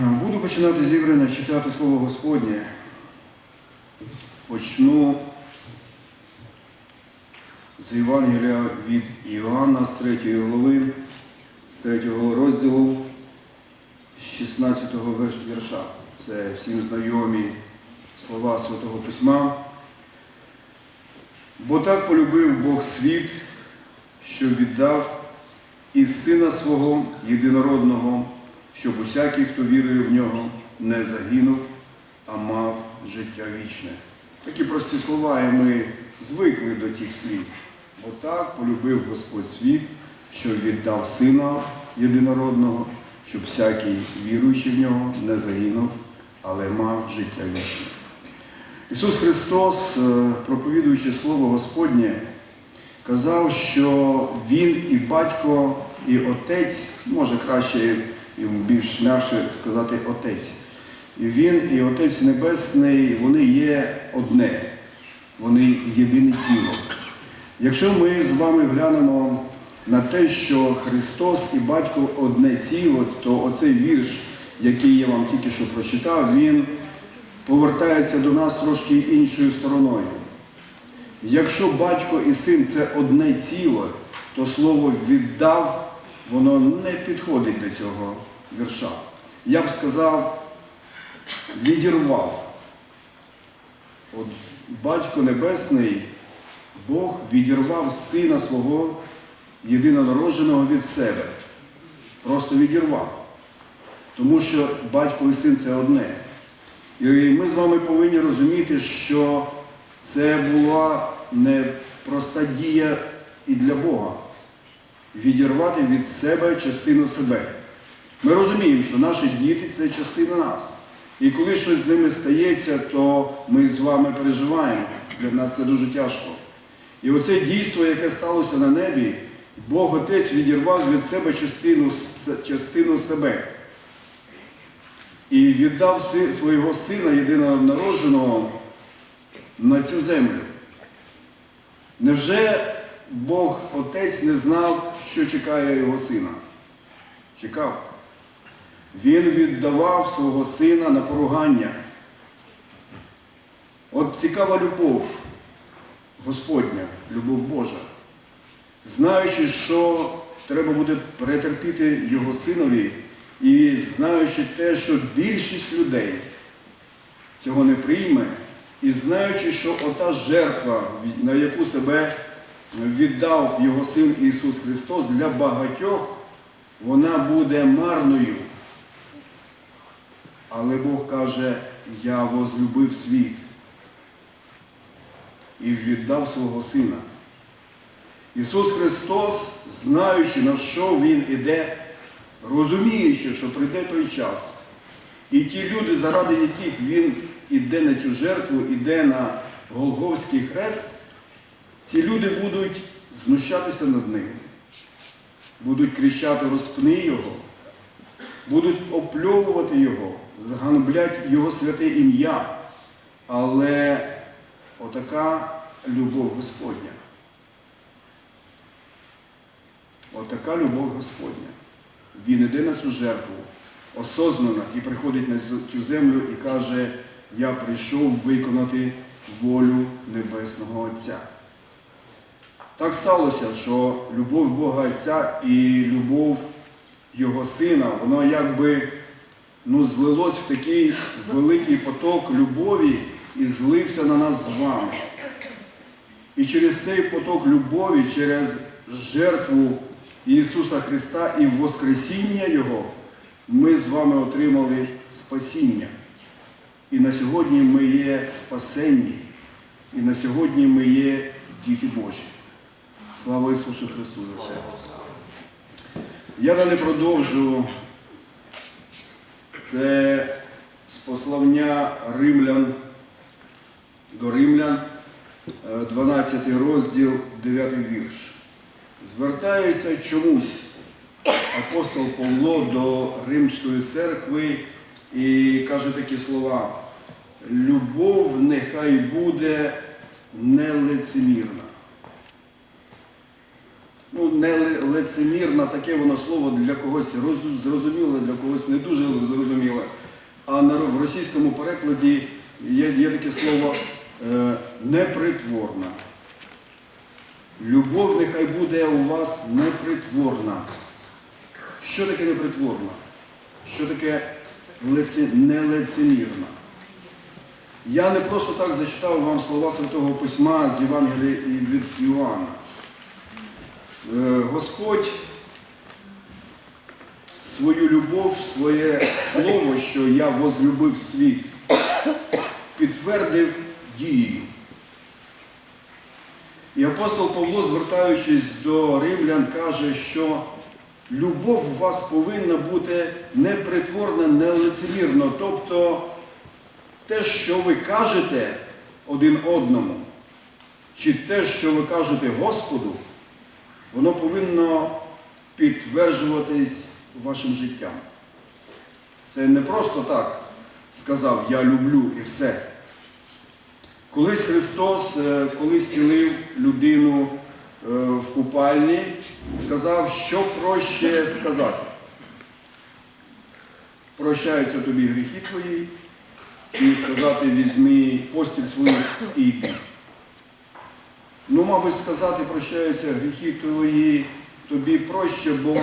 Буду починати зібрання читати Слово Господнє. Почну з Євангелія від Іоанна з 3 глави, з 3 розділу, з 16 вірша. Це всім знайомі слова Святого Письма. Бо так полюбив Бог світ, що віддав і Сина свого єдинородного, щоб усякий, хто вірує в нього, не загинув, а мав життя вічне. Такі прості слова, і ми звикли до тих слів. Бо так полюбив Господь світ, що віддав Сина єдинородного, щоб всякий віруючий в нього не загинув, але мав життя вічне. Ісус Христос, е, проповідуючи Слово Господнє, казав, що Він і батько, і отець, може краще більш м'якше сказати отець. І Він і Отець Небесний, вони є одне, вони єдине ціло. Якщо ми з вами глянемо на те, що Христос і батько одне ціло, то оцей вірш, який я вам тільки що прочитав, він повертається до нас трошки іншою стороною. Якщо батько і син це одне ціло, то слово віддав, воно не підходить до цього вірша. Я б сказав, відірвав. От батько Небесний, Бог відірвав сина свого єдинородженого від себе. Просто відірвав. Тому що батько і син це одне. І ми з вами повинні розуміти, що це була не проста дія і для Бога. Відірвати від себе частину себе. Ми розуміємо, що наші діти це частина нас. І коли щось з ними стається, то ми з вами переживаємо. Для нас це дуже тяжко. І оце дійство, яке сталося на небі, Бог Отець відірвав від себе частину, частину себе і віддав свого сина єдинонародженого на цю землю. Невже Бог Отець не знав, що чекає його сина? Чекав. Він віддавав свого сина на поругання. От цікава любов Господня, любов Божа. Знаючи, що треба буде перетерпіти його синові, і знаючи те, що більшість людей цього не прийме, і знаючи, що ота жертва, на яку себе віддав його син Ісус Христос, для багатьох вона буде марною. Але Бог каже, я возлюбив світ і віддав свого сина. Ісус Христос, знаючи, на що Він іде, розуміючи, що прийде той час, і ті люди, заради яких Він іде на цю жертву, іде на Голговський хрест, ці люди будуть знущатися над ним, будуть кричати розпни Його, будуть опльовувати Його, зганблять Його святе ім'я. Але отака любов Господня. Отака любов Господня. Він іде на цю жертву осознано і приходить на цю землю і каже, я прийшов виконати волю Небесного Отця. Так сталося, що любов Бога Отця і любов Його Сина, воно якби ну, злилось в такий великий поток любові і злився на нас з вами. І через цей поток любові, через жертву Ісуса Христа і Воскресіння Його, ми з вами отримали спасіння. І на сьогодні ми є спасенні, і на сьогодні ми є діти Божі. Слава Ісусу Христу за це. Я далі продовжу. Це з послання римлян до римлян, е, 12 розділ, 9 вірш. Звертається чомусь апостол Павло до Римської церкви і каже такі слова. Любов нехай буде нелицемірна. Ну, не лицемірна, таке воно слово для когось роз- зрозуміле, для когось не дуже зрозуміле. А в російському перекладі є, є таке слово е, непритворна. Любов нехай буде у вас непритворна. Що таке непритворна? Що таке лице, нелицемірна? Я не просто так зачитав вам слова Святого Письма з Євангелія від Іоанна. Е, Господь свою любов, своє слово, що я возлюбив світ, підтвердив дією. І апостол Павло, звертаючись до римлян, каже, що любов у вас повинна бути непритворна, нелицемірна. Тобто те, що ви кажете один одному, чи те, що ви кажете Господу, воно повинно підтверджуватись вашим життям. Це не просто так сказав я люблю і все. Колись Христос, е, коли зцілив людину е, в купальні, сказав, що проще сказати. Прощаються тобі гріхи твої, і сказати візьми постіль свою і йди. Ну, мабуть, сказати прощаються гріхи твої, тобі проще, бо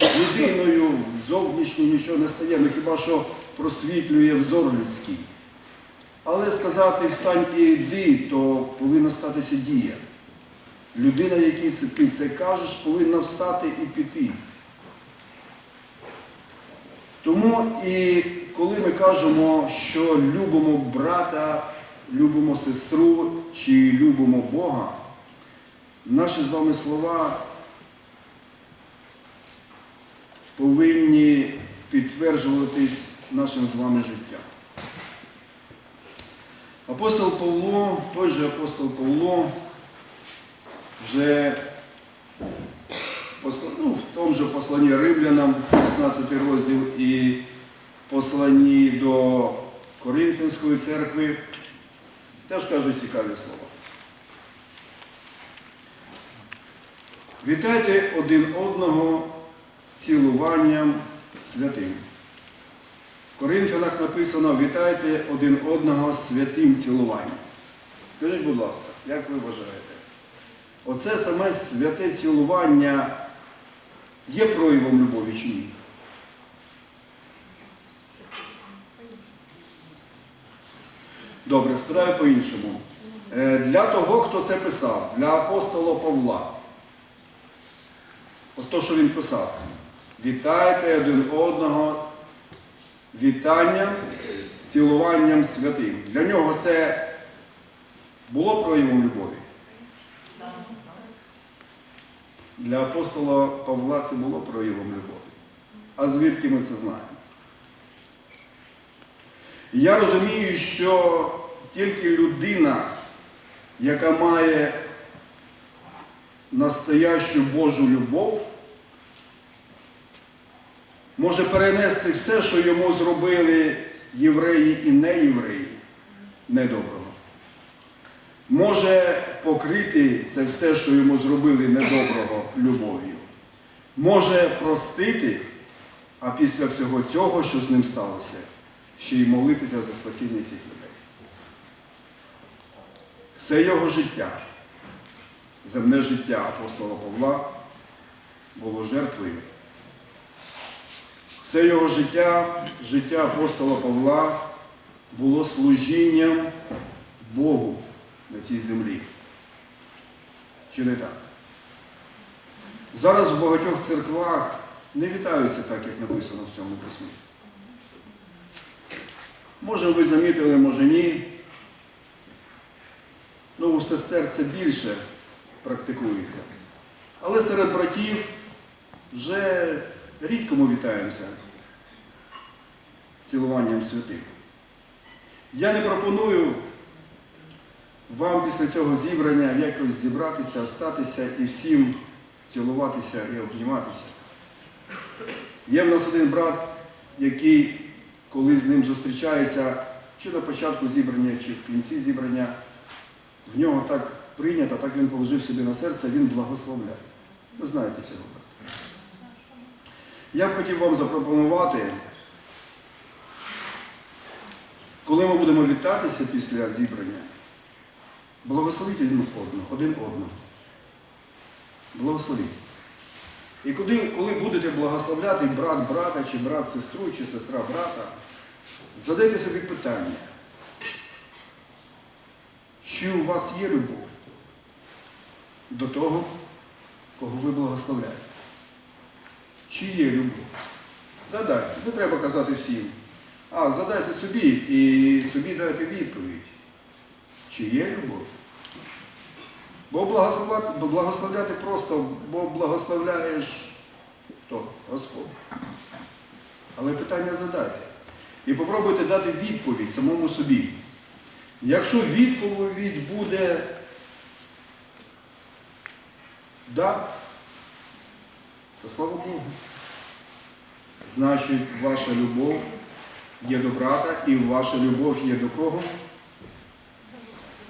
людиною зовнішньо нічого не стає, ну хіба що просвітлює взор людський. Але сказати встань і йди, то повинна статися дія. Людина, якій ти це кажеш, повинна встати і піти. Тому і коли ми кажемо, що любимо брата, любимо сестру чи любимо Бога, наші з вами слова повинні підтверджуватись нашим з вами життям. Апостол Павло, той же апостол Павло, вже ну, в тому же посланні римлянам, 16 розділ, і посланні до Коринфянської церкви, теж кажуть цікаві слова. Вітайте один одного цілуванням святим. В Коринфянах написано вітайте один одного святим цілуванням. Скажіть, будь ласка, як ви вважаєте? Оце саме святе цілування є проявом любові чи ні? Добре, спитаю по-іншому. Е, Для того, хто це писав, для апостола Павла, от то, що він писав, вітайте один одного вітанням з цілуванням святим. Для нього це було проявом любові. Для апостола Павла це було проявом любові. А звідки ми це знаємо? Я розумію, що тільки людина, яка має настоящу Божу любов, може перенести все, що йому зробили євреї і неєвреї, недоброго. Може покрити це все, що йому зробили недоброго любов'ю. Може простити, а після всього цього, що з ним сталося, ще й молитися за спасіння цих людей. Все його життя, земне життя апостола Павла було жертвою. Все його життя, життя апостола Павла було служінням Богу на цій землі. Чи не так? Зараз в багатьох церквах не вітаються так, як написано в цьому письмі. Може, ви замітили, може ні. Ну, у сестер це більше практикується. Але серед братів вже рідко ми вітаємося цілуванням святих. Я не пропоную вам після цього зібрання якось зібратися, остатися і всім цілуватися і обніматися. Є в нас один брат, який, коли з ним зустрічаєшся, чи на початку зібрання, чи в кінці зібрання, в нього так прийнято, так він положив собі на серце, він благословляє. Ви знаєте цього брата. Я б хотів вам запропонувати, коли ми будемо вітатися після зібрання, благословіть один одного, один одного. Благословіть. І коли, коли будете благословляти брат брата, чи брат сестру, чи сестра брата, задайте собі питання, чи у вас є любов до того, кого ви благословляєте? Чи є любов? Задайте. Не треба казати всім. А задайте собі і собі дайте відповідь. Чи є любов? Бо благословляти, благословляти просто, бо благословляєш хто? Господь. Але питання задайте. І попробуйте дати відповідь самому собі. Якщо відповідь буде да, то слава Богу. Значить, ваша любов є до брата і ваша любов є до кого?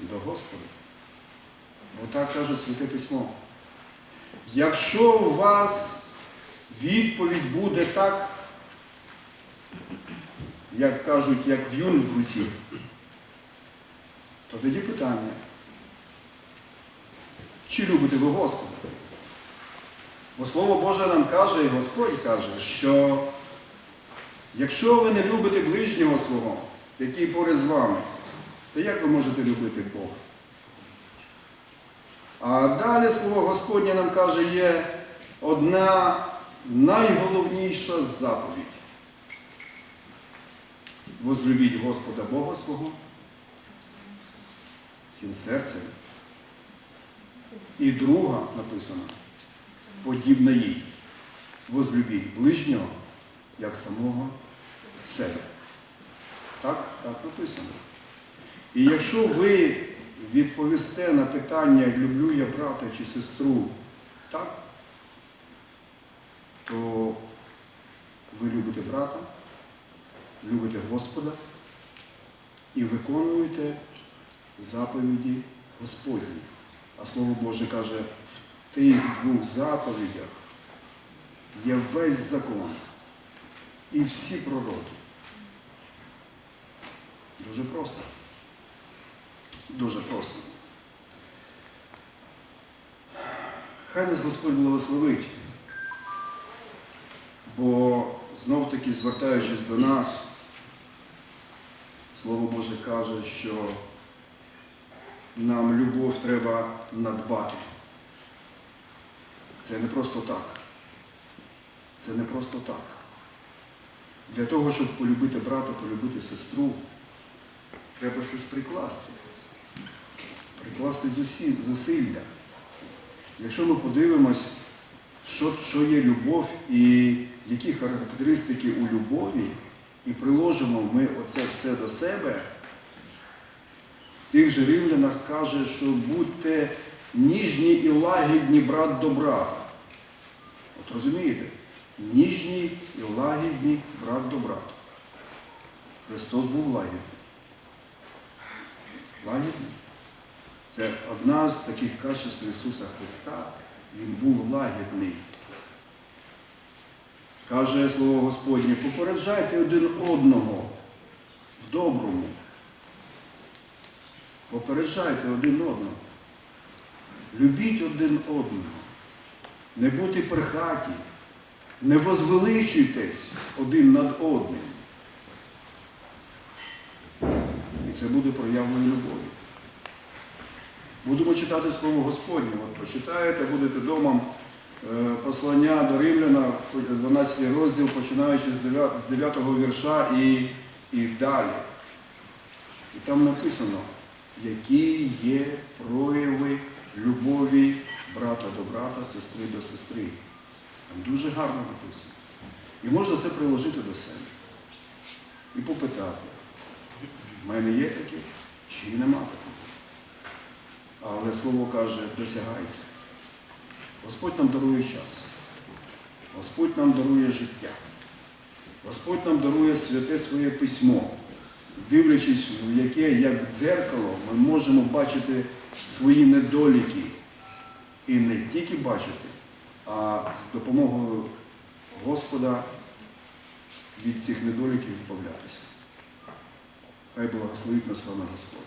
До Господа. Отак каже Святе Письмо. Якщо у вас відповідь буде так, як кажуть, як в'юн в руці, тоді питання. Чи любите ви Господа? Бо Слово Боже нам каже, і Господь каже, що якщо ви не любите ближнього свого, який поряд з вами, то як ви можете любити Бога? А далі слово Господнє нам каже, є одна найголовніша заповідь. Возлюбіть Господа Бога свого всім серцем. І друга написано, подібна їй. Возлюбіть ближнього, як самого себе. Так, так написано. І якщо ви відповісте на питання, люблю я брата чи сестру, так, то ви любите брата, любите Господа і виконуєте заповіді Господні. А Слово Боже каже, в тих двох заповідях є весь закон і всі пророки. Дуже просто. Дуже просто. Хай нас Господь благословить, бо знов-таки, звертаючись до нас, Слово Боже каже, що нам любов треба надбати. Це не просто так. Це не просто так. Для того, щоб полюбити брата, полюбити сестру, треба щось прикласти. Прикласти зусилля. Якщо ми подивимось, що, що є любов і які характеристики у любові, і приложимо ми оце все до себе, тих же римлянах каже, що будьте ніжні і лагідні брат до брата. От розумієте? Ніжні і лагідні брат до брата. Христос був лагідний. Лагідний. Це одна з таких качеств Ісуса Христа. Він був лагідний. Каже Слово Господнє, попереджайте один одного в доброму. Попереджайте один одного. Любіть один одного. Не будьте прихаті. Не возвеличуйтесь один над одним. І це буде проявлення любові. Будемо читати Слово Господнє. От прочитаєте, будете вдома е, послання до Римляна, 12 розділ, починаючи з 9, з 9 вірша і, і далі. І там написано, які є прояви любові брата до брата, сестри до сестри. Там дуже гарно написано. І можна це приложити до себе. І попитати, в мене є таке чи нема такого. Але слово каже, досягайте. Господь нам дарує час. Господь нам дарує життя. Господь нам дарує святе своє письмо, дивлячись, в яке, як в дзеркало, ми можемо бачити свої недоліки і не тільки бачити, а з допомогою Господа від цих недоліків збавлятися. Хай благословить нас з вами Господь.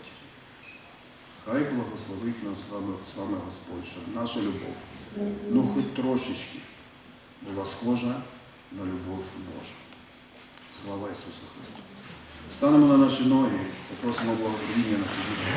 Хай благословить нас з вами, з вами Господь, щоб наша любов, ну хоч трошечки, була схожа на любов Божу. Слава Ісусу Христу! Станемо на наші ноги, попросимо благословіння на сидіння.